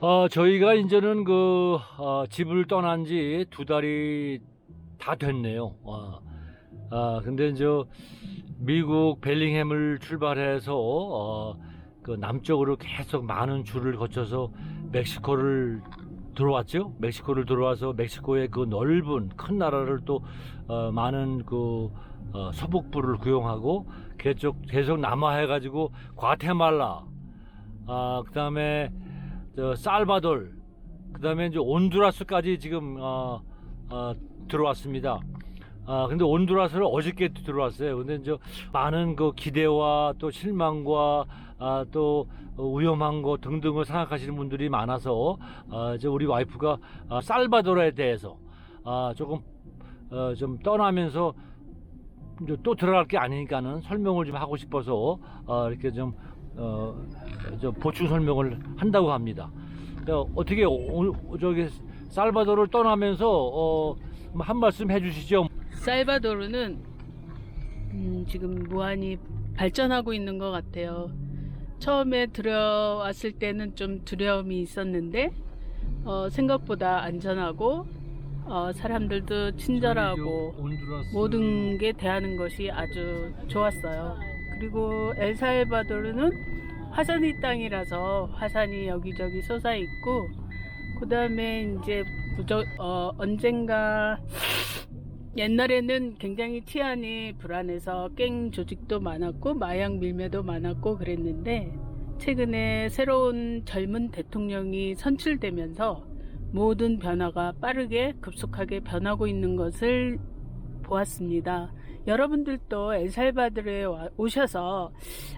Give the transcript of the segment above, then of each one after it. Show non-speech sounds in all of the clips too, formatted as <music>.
어, 저희가 이제는 그 어, 집을 떠난 지 두 달이 다 됐네요. 어. 아, 근데 이제 미국 벨링햄을 출발해서 어, 그 남쪽으로 계속 많은 줄을 거쳐서 멕시코를 들어왔죠. 멕시코를 들어와서 멕시코의 그 넓은 큰 나라를 또 어, 많은 그 어, 서북부를 구용하고 계속 계속 남하해 가지고 과테말라, 아 그다음에 저 살바돌, 그다음에 이제 온두라스까지 지금 어, 어, 들어왔습니다. 아 근데 온두라스를 어저께 들어왔어요. 근데 이제 많은 그 기대와 또 실망과 아, 또 위험한 거 등등을 생각하시는 분들이 많아서 아, 이제 우리 와이프가 아, 살바도르에 대해서 아, 조금 어, 좀 떠나면서 이제 또 들어갈 게 아니니까는 설명을 좀 하고 싶어서 어, 이렇게 좀 어, 저 보충 설명을 한다고 합니다. 자, 어떻게 오, 저기 살바도르를 떠나면서 어, 한 말씀 해주시죠. 살바도르는 음, 지금 무한히 발전하고 있는 것 같아요. 처음에 들어왔을 때는 좀 두려움이 있었는데 어, 생각보다 안전하고 어, 사람들도 친절하고 모든 게 대하는 것이 아주 좋았어요. 그리고 엘살바도르는 화산이 땅이라서 화산이 여기저기 솟아 있고 그 다음에 이제 부저, 어, 언젠가 옛날에는 굉장히 치안이 불안해서 갱 조직도 많았고 마약 밀매도 많았고 그랬는데 최근에 새로운 젊은 대통령이 선출되면서 모든 변화가 빠르게 급속하게 변하고 있는 것을 보았습니다. 여러분들도 엘살바도르에 와- 오셔서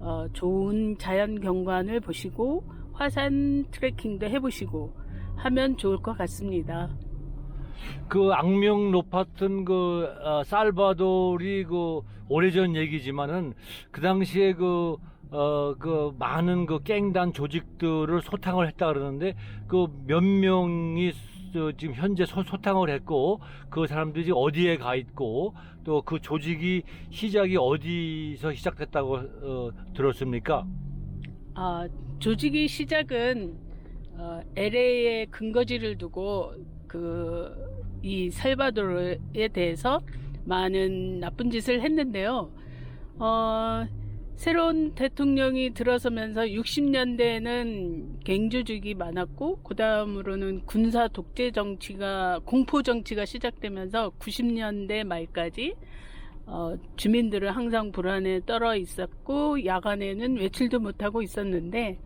어, 좋은 자연 경관을 보시고 화산 트레킹도 해보시고 하면 좋을 것 같습니다. 그 악명 높았던 그 어, 살바돌이 그 오래전 얘기지만은 그 당시에 그 어, 그 많은 그 깽단 조직들을 소탕을 했다 그러는데 그 몇 명이 저 지금 현재 소, 소탕을 했고 그 사람들이 어디에 가 있고 또 그 조직이 시작이 어디서 시작됐다고 어, 들었습니까? 아, 조직의 시작은 어, LA에 근거지를 두고 그 이 살바도르에 대해서 많은 나쁜 짓을 했는데요. 어, 새로운 대통령이 들어서면서 60년대에는 갱조직이 많았고 그 다음으로는 군사 독재 정치가 공포 정치가 시작되면서 90년대 말까지 어, 주민들은 항상 불안에 떨어 있었고 야간에는 외출도 못하고 있었는데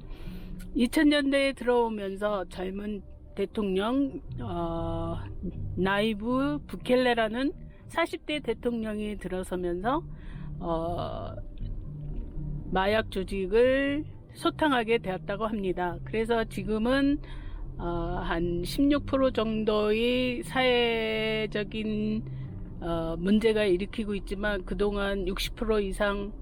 2000년대에 들어오면서 젊은 대통령 어, 나이브 부켈레라는 40대 대통령이 들어서면서 어, 마약 조직을 소탕하게 되었다고 합니다. 그래서 지금은 어, 한 16% 정도의 사회적인 어, 문제가 일으키고 있지만 그동안 60% 이상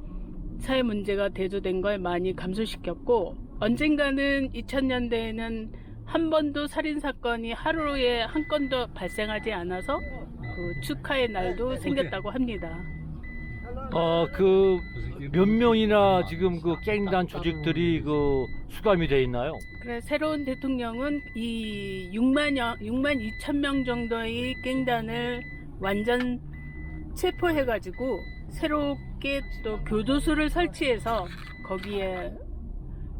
사회 문제가 대두된 걸 많이 감소시켰고 언젠가는 2000년대에는 한 번도 살인 사건이 하루에 한 건도 발생하지 않아서 그 축하의 날도 생겼다고 합니다. 어 그 몇 명이나 지금 그 깽단 조직들이 그 수감이 돼 있나요? 그래 새로운 대통령은 이 6만 여, 6만 2천 명 정도의 갱단을 완전 체포해가지고 새롭게 또 교도소를 설치해서 거기에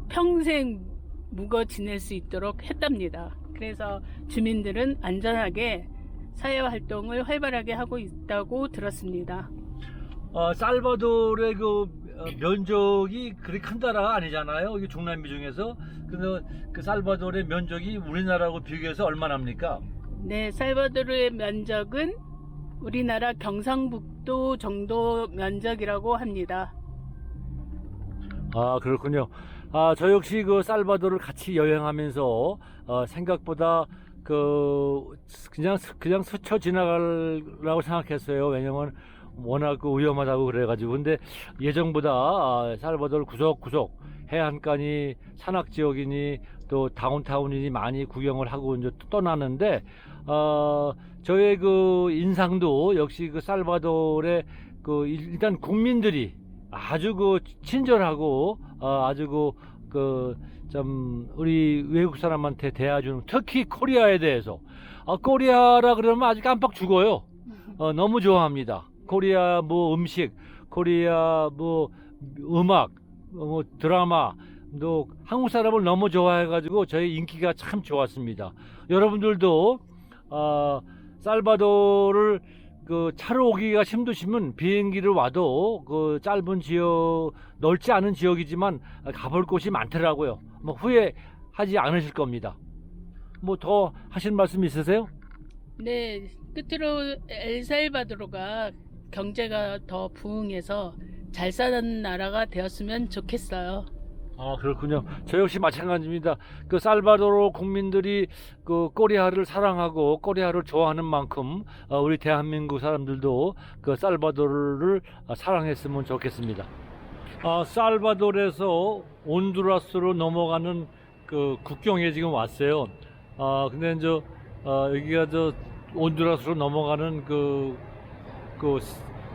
평생 묵어 지낼 수 있도록 했답니다. 그래서 주민들은 안전하게 사회 활동을 활발하게 하고 있다고 들었습니다. 어, 살바도르의 그 어, 면적이 그리 큰 나라가 아니잖아요. 이게 중남미 중에서. 근데 그 살바도르의 면적이 우리나라하고 비교해서 얼마나입니까? 네, 살바도르의 면적은 우리나라 경상북도 정도 면적이라고 합니다. 아, 그렇군요. 아, 저 역시 그 살바도르를 같이 여행하면서 어, 생각보다 그 그냥 스- 그냥 스쳐 지나가려고 생각했어요. 왜냐면 워낙 그 위험하다고 그래가지고 근데 예정보다 아, 살바도르 구석구석 해안가니 산악 지역이니 또 다운타운이니 많이 구경을 하고 이제 떠나는데 어, 저의 그 인상도 역시 그 살바도르의 그 일- 일단 국민들이 아주 그 친절하고 어, 아주 그 그좀 우리 외국 사람한테 대해주는 특히 코리아에 대해서 아, 코리아라 그러면 아주 깜빡 죽어요. 어, 너무 좋아합니다. 코리아 뭐 음식, 코리아 뭐 음악, 뭐 드라마, 또 한국 사람을 너무 좋아해가지고 저희 인기가 참 좋았습니다. 여러분들도 어, 살바도를 그 차로 오기가 힘드시면 비행기를 와도 그 짧은 지역 넓지 않은 지역이지만 가볼 곳이 많더라고요. 뭐 후회하지 않으실 겁니다. 뭐 더 하실 말씀 있으세요? 네, 끝으로 엘살바도르가 경제가 더 부흥해서 잘 사는 나라가 되었으면 좋겠어요. 아 그렇군요. 저 역시 마찬가지입니다. 그 살바도르 국민들이 그 코리아를 사랑하고 코리아를 좋아하는 만큼 어, 우리 대한민국 사람들도 그 살바도르를 아, 사랑했으면 좋겠습니다. 아 살바도르에서 온두라스로 넘어가는 그 국경에 지금 왔어요. 아 근데 이제 어, 여기가 저 온두라스로 넘어가는 그, 그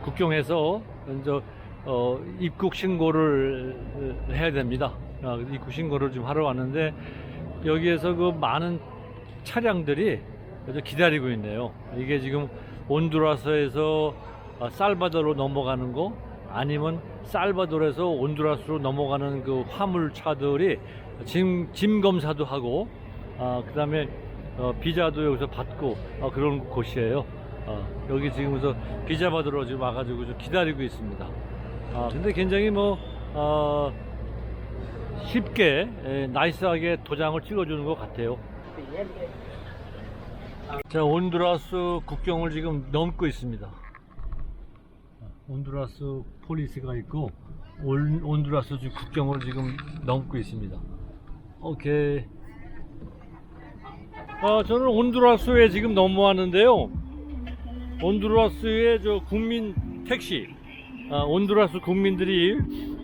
국경에서 이제 어, 입국 신고를 어, 해야 됩니다. 아, 입국 신고를 좀 하러 왔는데 여기에서 그 많은 차량들이 기다리고 있네요. 이게 지금 온두라스에서 아, 살바도르로 넘어가는 거 아니면 살바도르에서 온두라스로 넘어가는 그 화물차들이 짐, 짐 검사도 하고 아, 그 다음에 어, 비자도 여기서 받고 어, 그런 곳이에요. 어, 여기 지금 그래서 비자 받으러 지금 와가지고 좀 기다리고 있습니다. 아, 근데 굉장히 뭐, 어, 쉽게, 에, 나이스하게 도장을 찍어주는 것 같아요. 자, 온두라스 국경을 지금 넘고 있습니다. 온두라스 폴리스가 있고, 온, 온두라스 국경을 지금 넘고 있습니다. 오케이. 아, 저는 온두라스에 지금 넘어왔는데요. 온두라스의 저 국민 택시, 아, 온두라스 국민들이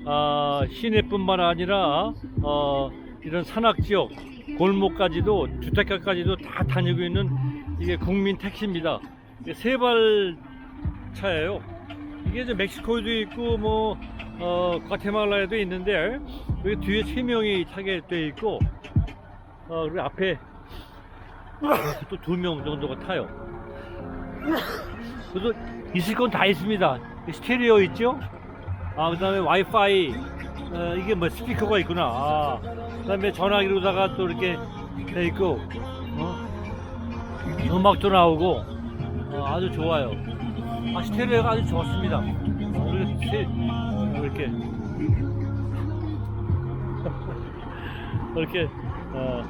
아, 시내뿐만 아니라 어, 이런 산악 지역, 골목까지도 주택가까지도 다 다니고 있는 이게 국민 택시입니다. 세발 차예요. 이게 이제 멕시코에도 있고 뭐 어, 과테말라에도 있는데 여기 뒤에 세 명이 타게 돼 있고 어, 그리고 앞에 또 두 명 정도가 타요. 그래서 있을 건 다 있습니다. 스테레오 있죠? 아, 그 다음에 와이파이, 어, 이게 뭐 스피커가 있구나. 아, 그 다음에 전화기로다가 또 이렇게 돼 있고, 어? 음악도 나오고, 어, 아주 좋아요. 아, 스테레오가 아주 좋습니다. 어, 이렇게, 세- 이렇게, 이렇게, 어,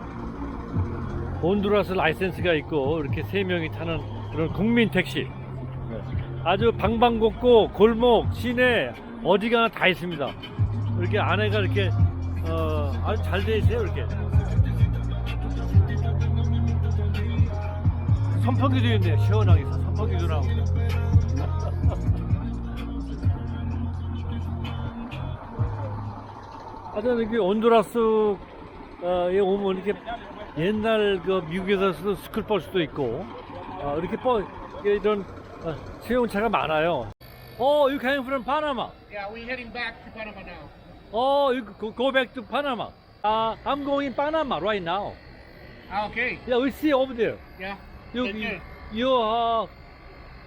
온두라스 라이센스가 있고, 이렇게 세 명이 타는 그런 국민 택시. 네. 아주 방방곡곡 골목 시내 어디 가나 다 있습니다. 이렇게 안에가 이렇게 어, 아주 잘 돼 있어요 이렇게. 선풍기도 있네요 시원하게 선풍기도 나오고. <laughs> 하여튼 이렇게 온두라스에 오면 이렇게 옛날 그 미국에서 쓰던 스쿨버스도 있고 어, 이렇게 버 이게 이런 어, 수용차가 많아요. 어, you came from Panama. Yeah, we're heading back to Panama now. Oh, you go, go back to Panama. Uh, I'm going Panama right now. Ah, okay. Yeah, we see over there. Yeah. You, Take you, care. you are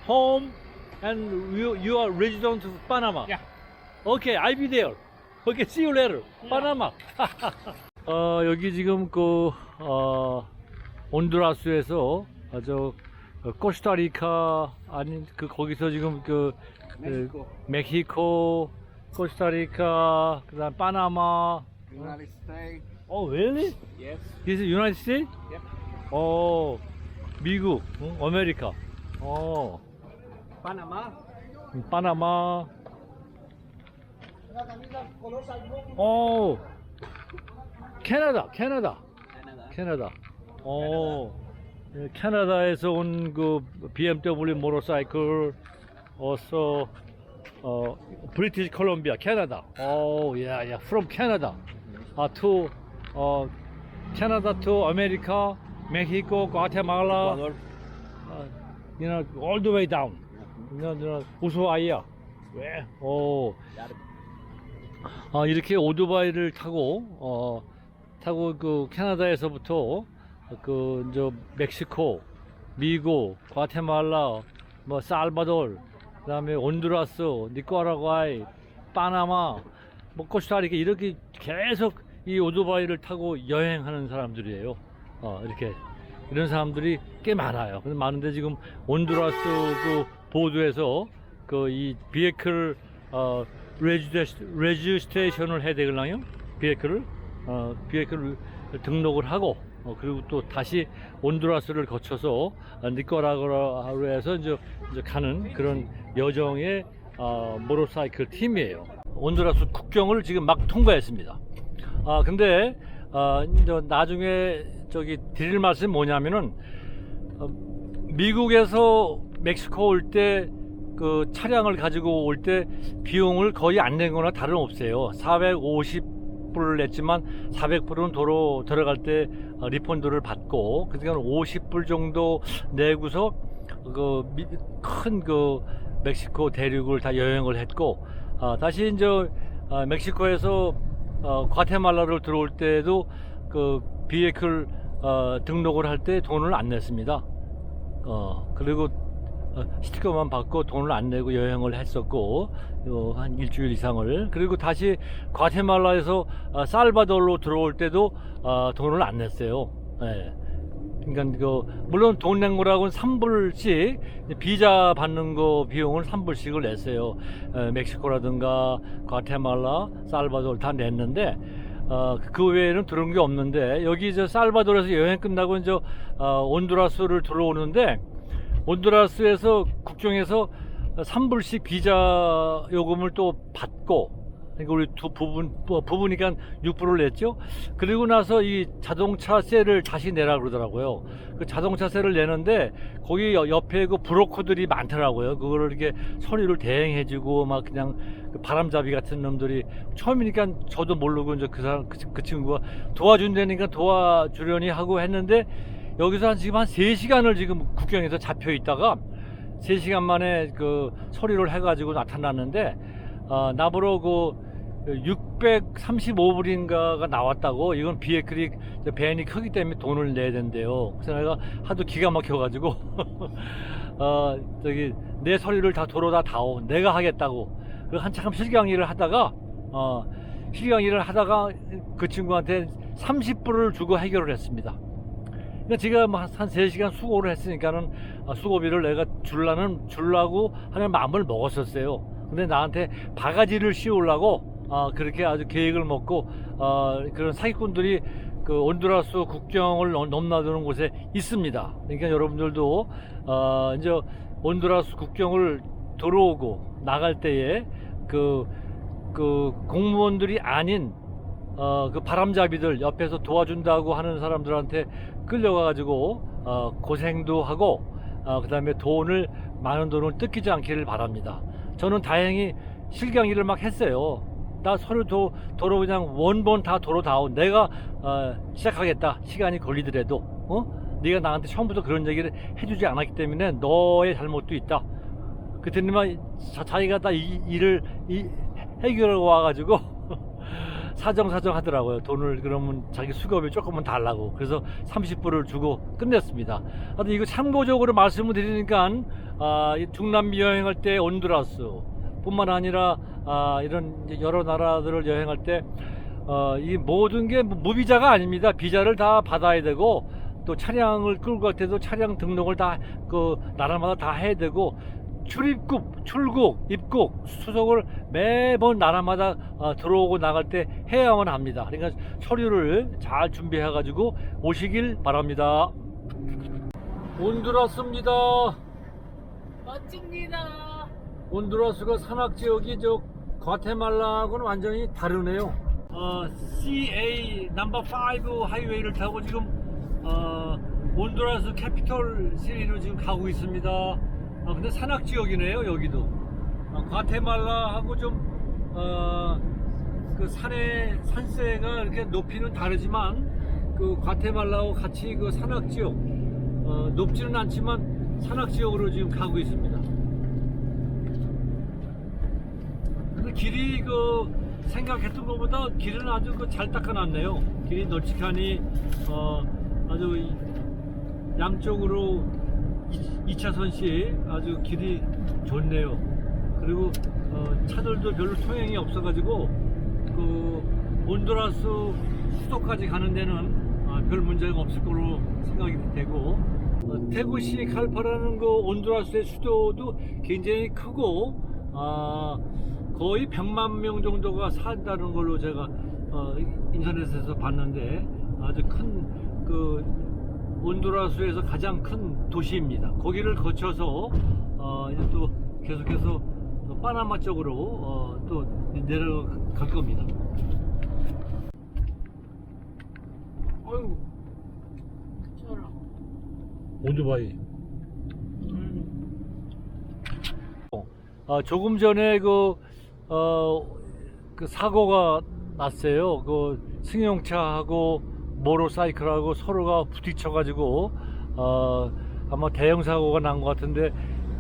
home and you, you are resident of Panama. Yeah. Okay, I'll be there. Okay, see you later. Panama. 어, 여기 지금 그, 어, 온두라스에서 아주 어, 코스타리카 아닌 그 거기서 지금 그 Mexico. 멕시코, 코스타리카, 그다음 파나마. United States. 어, really? Yes. This is United States? Yep. 어, 미국, 응? 아메리카. 어, Panama. 음, 파나마. 어, 캐나다, 캐나다, 캐나다. 어, 예, 캐나다에서 온 그 BMW 모torcycle, also 어, 브리티시 콜롬비아, 캐나다. 어, yeah, from Canada. uh, to uh, Canada to Mexico, Guatemala, uh, you know, all the way down. You know, you know, Ushuaia. 왜? 오, 어, 이렇게 오토바이를 타고 어, 타고 그 캐나다에서부터 그 저 멕시코, 미국, 과테말라, 뭐 살바돌, 그 다음에 온두라스, 니카라과이, 파나마, 뭐 코스타리카 이렇게 계속 이 오토바이를 타고 여행하는 사람들이에요. 어, 이렇게 이런 사람들이 꽤 많아요. 근데 많은데 지금 온두라스 그 보드에서 그 이 비에클 어 레지스트레이션을 해야 되겠나요? 비에클을 어 비에클을 등록을 하고 어, 그리고 또 다시 온두라스를 거쳐서 어, 니카라과로에서 이제, 이제 가는 그런 여정의 어, 모tor사이클 팀이에요. 온두라스 국경을 지금 막 통과했습니다. 아 근데 어, 이제 나중에 저기 드릴 말씀이 뭐냐면은 어, 미국에서 멕시코 올 때 그 차량을 가지고 올 때 비용을 거의 안 낸 거나 다름없어요. 450 불을 냈지만 400불은 도로 들어갈 때 어, 리펀드를 받고 그러니까 50불 정도 내고서 그큰그 멕시코 대륙을 다 여행을 했고 어, 다시 이제 어, 멕시코에서 어, 과테말라로 들어올 때도 그 비에클 어, 등록을 할 때 돈을 안 냈습니다. 어, 그리고 어, 스티커만 받고 돈을 안 내고 여행을 했었고 어, 한 일주일 이상을 그리고 다시 과테말라에서 어, 살바돌로 들어올 때도 어, 돈을 안 냈어요. 예. 그러니까 그 물론 돈 낸 거라고는 3불씩 비자 받는 거 비용을 3불씩을 냈어요. 에, 멕시코라든가 과테말라, 살바돌 다 냈는데 어, 그 외에는 들은 게 없는데 여기 저 살바돌에서 여행 끝나고 이제 어, 온두라스를 들어오는데 온두라스에서 국경에서 3불씩 비자 요금을 또 받고 그러니까 우리 두 부분 뭐 부부니까 6불을 냈죠. 그리고 나서 이 자동차세를 다시 내라 그러더라고요. 그 자동차세를 내는데 거기 여- 옆에 그 브로커들이 많더라고요. 그거를 이렇게 서류를 대행해주고 막 그냥 그 바람잡이 같은 놈들이 처음이니까 저도 모르고 이제 그 사람 그, 그 친구가 도와준다니까 도와주려니 하고 했는데 여기서 한 지금 한 3시간을 지금 국경에서 잡혀 있다가 3시간 만에 그 서류를 해가지고 나타났는데 어, 나보러 그 635불인가가 나왔다고 이건 비에클이 밴이 크기 때문에 돈을 내야 된대요. 그래서 내가 하도 기가 막혀가지고 <laughs> 어 저기 내 서류를 다 도로 다 다오 내가 하겠다고 그 한참 실경 일을 하다가 어 실경 일을 하다가 그 친구한테 30불을 주고 해결을 했습니다. 그러니까 제가 뭐한 3시간 수고를 했으니까는 어, 수고비를 내가 줄라는 줄라고 하는 마음을 먹었었어요. 근데 나한테 바가지를 씌우려고 어, 그렇게 아주 계획을 먹고 어, 그런 사기꾼들이 그 온두라스 국경을 넘- 넘나드는 곳에 있습니다. 그러니까 여러분들도 어, 이제 온두라스 국경을 들어오고 나갈 때에 그, 그 공무원들이 아닌 어, 그 바람잡이들 옆에서 도와준다고 하는 사람들한테 끌려가가지고 어, 고생도 하고 어, 그 다음에 돈을 많은 돈을 뜯기지 않기를 바랍니다. 저는 다행히 실경 일을 막 했어요. 나 서류 도, 도로 그냥 원본 다 도로 다오. 내가 어, 시작하겠다. 시간이 걸리더라도 어? 네가 나한테 처음부터 그런 얘기를 해주지 않았기 때문에 너의 잘못도 있다. 그랬더니만 자, 자기가 다 이 일을 이, 해결하고 와가지고 사정사정 하더라고요. 돈을 그러면 자기 수급이 조금은 달라고. 그래서 30불을 주고 끝냈습니다. 하여튼 이거 참고적으로 말씀을 드리니까 아, 이 중남미 여행할 때 온두라스 뿐만 아니라 아, 이런 여러 나라들을 여행할 때 어, 이 모든 게 무비자가 아닙니다. 비자를 다 받아야 되고 또 차량을 끌고 갈 때도 차량 등록을 다 그 나라마다 다 해야 되고 출입국, 출국, 입국, 수속을 매번 나라마다 어, 들어오고 나갈 때 해야만 합니다. 그러니까 서류를 잘 준비해 가지고 오시길 바랍니다. 온두라스입니다. 멋집니다. 온두라스가 산악 지역이 저 과테말라하고는 완전히 다르네요. 어, CA 넘버 5 하이웨이를 타고 지금 어, 온두라스 캐피털 시리로 지금 가고 있습니다. 아, 근데 산악 지역이네요 여기도. 어, 과테말라하고 좀 어, 그 산의 산세가 이렇게 높이는 다르지만 그 과테말라하고 같이 그 산악 지역 어, 높지는 않지만 산악 지역으로 지금 가고 있습니다. 근데 길이 그 생각했던 것보다 길은 아주 그 잘 닦아놨네요. 길이 널찍하니 어, 아주 이- 양쪽으로 2차선씩 아주 길이 좋네요. 그리고 어, 차들도 별로 통행이 없어가지고 그 온두라스 수도까지 가는 데는 아, 별 문제가 없을 거로 생각이 되고 어, 테구시 칼파라는 그 온두라스의 수도도 굉장히 크고 아, 거의 100만 명 정도가 산다는 걸로 제가 어, 인터넷에서 봤는데 아주 큰그 온두라스에서 가장 큰 도시입니다. 거기를 거쳐서 어, 이제 또 계속해서 또 파나마 쪽으로 어, 또 내려갈 겁니다. 어휴, 저런. 오토바이. 음. 아, 조금 전에 그, 어, 그 사고가 났어요. 그 승용차하고 모로사이클하고 서로가 부딪혀가지고, 어, 아마 대형 사고가 난 것 같은데,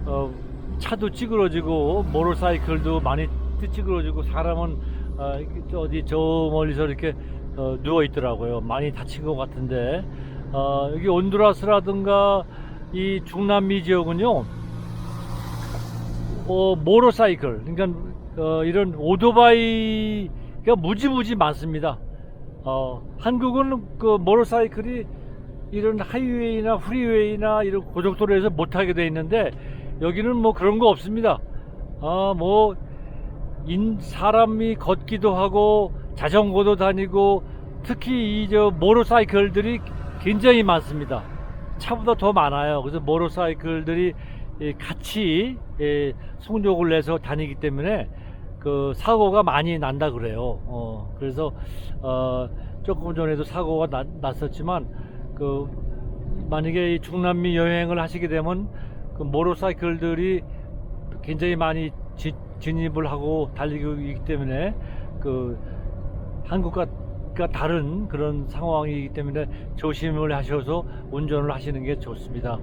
어, 차도 찌그러지고, 모로사이클도 많이 찌그러지고, 사람은, 어, 이렇게 어디 저 멀리서 이렇게 어, 누워 있더라고요. 많이 다친 것 같은데, 어, 여기 온두라스라든가 이 중남미 지역은요, 어, 모로사이클, 그러니까 어, 이런 오토바이가 무지무지 많습니다. 어, 한국은 그 모로사이클이 이런 하이웨이나 프리웨이나 이런 고속도로에서 못 타게 돼 있는데 여기는 뭐 그런 거 없습니다. 아, 뭐 인, 사람이 걷기도 하고 자전거도 다니고 특히 이 저 모로사이클들이 굉장히 많습니다. 차보다 더 많아요. 그래서 모로사이클들이 이 같이 예, 속력을 내서 다니기 때문에 그 사고가 많이 난다 그래요. 어, 그래서 어, 조금 전에도 사고가 나- 났었지만 그 만약에 이 중남미 여행을 하시게 되면 그 모로사이클들이 굉장히 많이 지- 진입을 하고 달리고 있기 때문에 그 한국과 가 다른 그런 상황이기 때문에 조심을 하셔서 운전을 하시는 게 좋습니다.